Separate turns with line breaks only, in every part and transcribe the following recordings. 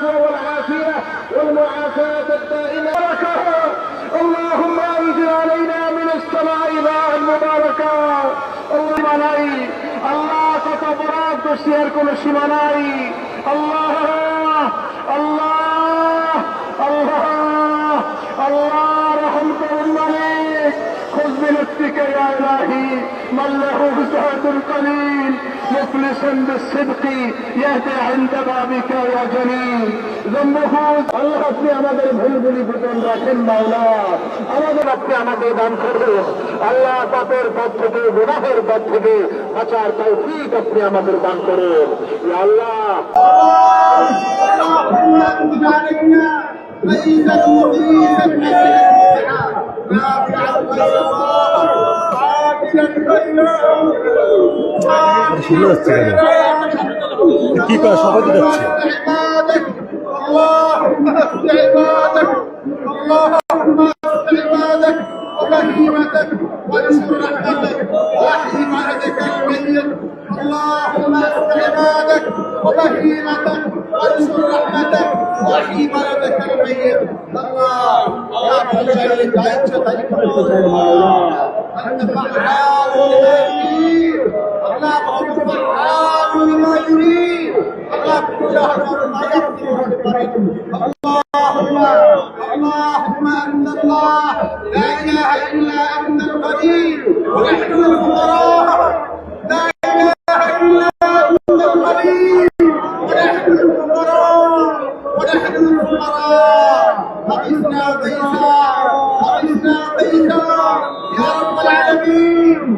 العفو والعافية والمعافاة الدائمة. اللهم أنزل علينا من السماء ماء مباركا. اللهم الله تتبرك بشير الشمالي الله. الله. الله. الله رحمة الله خذ بلطفك يا إلهي. من له زهد قليل مفلسا بالصدق يهدي عند بابك يا جليل ذنبه আল্লাহ আপনি আমাদের ভুলগুলি বেতন রাখেন মাওলা আমাদের আপনি আমাদের দান করুন আল্লাহ পাপের পথ থেকে গুনাহের পথ থেকে বাঁচার তৌফিক আপনি আমাদের দান করুন ইয়া আল্লাহ
اللهم انزل علينا ميتا مغيثا
শুনে যাচ্ছে কেন কি কয় সবাই তো যাচ্ছে
عبادك اللهم اهد عبادك اللهم اهد عبادك وبهيمتك وانصر رحمتك واحيي ولدك الميت اللهم اهد عبادك وبهيمتك وانصر رحمتك واحيي ولدك الميت الله فعال لما يريد اللهم فعال لما يريد اللهم اللهم انت الله لا اله الا انت القدير ونحن الفقراء لا اله الا انت القدير ونحن الفقراء ونحن الفقراء اغثنا غيثا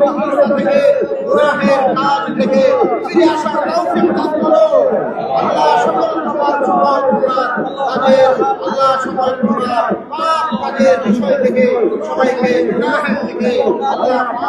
পাপ থেকে, গুনাহের কাজ থেকে ফিরে আসার তৌফিক দান করুন। আল্লাহ আল্লাহ থেকে সবাইকে থেকে আল্লাহ থেকে